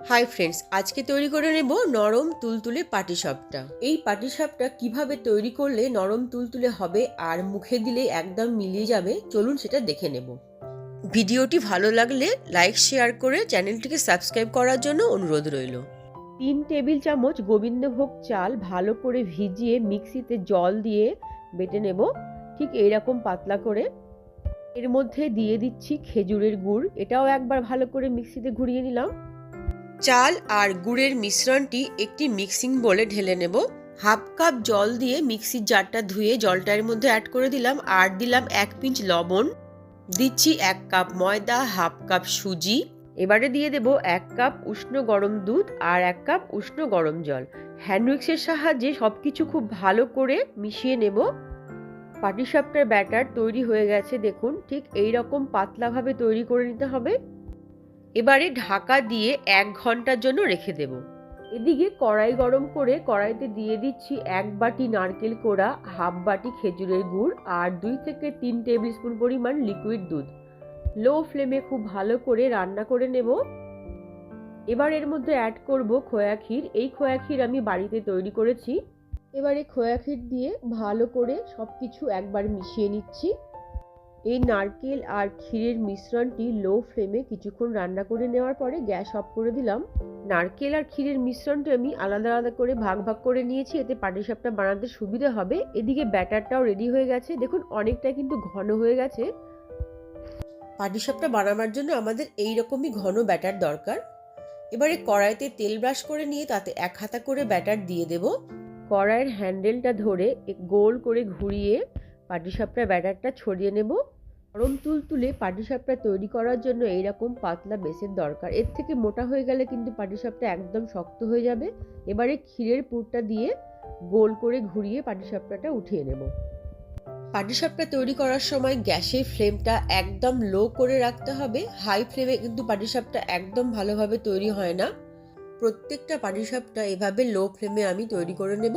Hi friends, আজকে তৈরি করে নেব নরম তুলতুলে পাটিসাপটা। এই পাটিসাপটা কীভাবে তৈরি করলে নরম তুলতুলে হবে আর মুখে দিলে একদম মিলিয়ে যাবে, চলুন সেটা দেখে নেব। ভিডিওটি ভালো লাগলে লাইক, শেয়ার করে চ্যানেলটিকে সাবস্ক্রাইব করার জন্য অনুরোধ রইল। তিন টেবিল চামচ গোবিন্দভোগ চাল ভালো করে ভিজিয়ে মিক্সিতে জল দিয়ে বেটে নেব, ঠিক এইরকম পাতলা করে। এর মধ্যে দিয়ে দিচ্ছি খেজুরের গুড়, এটাও একবার ভালো করে মিক্সিতে ঘুরিয়ে নিলাম। চাল আর গুড়ের মিশ্রণটি একটি মিক্সিং বলে ঢেলে নেব। হাফ কাপ জল দিয়ে মিক্সির জারটা ধুয়ে জলটার মধ্যে অ্যাড করে দিলাম। আর দিলাম এক পিঞ্চ লবণ। দিচ্ছি এক কাপ ময়দা, হাফ কাপ সুজি। এবারে দিয়ে দেব এক কাপ উষ্ণ গরম দুধ আর এক কাপ উষ্ণ গরম জল। হ্যান্ড উইক্সের সাহায্যে সব কিছু খুব ভালো করে মিশিয়ে নেব। পাটিসাপটার ব্যাটার তৈরি হয়ে গেছে, দেখুন। ঠিক এই রকম পাতলাভাবে তৈরি করে নিতে হবে। এবারে ঢাকা দিয়ে এক ঘণ্টার জন্য রেখে দেব। এদিকে কড়াই গরম করে কড়াইতে দিয়ে দিচ্ছি এক বাটি নারকেল কোড়া, হাফ বাটি খেজুরের গুড় আর দুই থেকে তিন টেবিল স্পুন পরিমাণ লিকুইড দুধ। লো ফ্লেমে খুব ভালো করে রান্না করে নেব। এবার এর মধ্যে অ্যাড করব খোয়া ক্ষীর। এই খোয়া ক্ষীর আমি বাড়িতে তৈরি করেছি। এবারে খোয়া ক্ষীর দিয়ে ভালো করে সব কিছু একবার মিশিয়ে নিচ্ছি। এই নারকেল আর ক্ষীরের মিশ্রণটি লো ফ্লেমে কিছুক্ষণ রান্না করে নেওয়ার পরে গ্যাস অফ করে দিলাম। নারকেল আর ক্ষীরের মিশ্রণটি আমি আলাদা আলাদা করে ভাগ ভাগ করে নিয়েছি, এতে পাটিসাপটা বানাতে সুবিধা হবে। এদিকে ব্যাটারটাও রেডি হয়ে গেছে। দেখুন, অনেকটা কিন্তু ঘন হয়ে গেছে। পাটিসাপটা বানাবার জন্য আমাদের এই রকমই ঘন ব্যাটার দরকার। এবারে কড়াইতে তেল ব্রাশ করে নিয়ে তাতে এক হাতা করে ব্যাটার দিয়ে দেব। কড়াইয়ের হ্যান্ডেলটা ধরে গোল করে ঘুরিয়ে পাটিসাপটা ব্যাটারটা ছড়িয়ে নেব। গরম তুল তুলে পাটিসাপটা তৈরি করার জন্য এইরকম পাতলা বেসের দরকার। এর থেকে মোটা হয়ে গেলে কিন্তু পাটিসাপটা একদম শক্ত হয়ে যাবে। এবারে ক্ষীরের পুরটা দিয়ে গোল করে ঘুরিয়ে পাটিসাপটাটা উঠিয়ে নেব। পাটিসাপটা তৈরি করার সময় গ্যাসের ফ্লেমটা একদম লো করে রাখতে হবে। হাই ফ্লেমে কিন্তু পাটিসাপটা একদম ভালোভাবে তৈরি হয় না। প্রত্যেকটা পাটিসাপটা এভাবে লো ফ্লেমে আমি তৈরি করে নেব।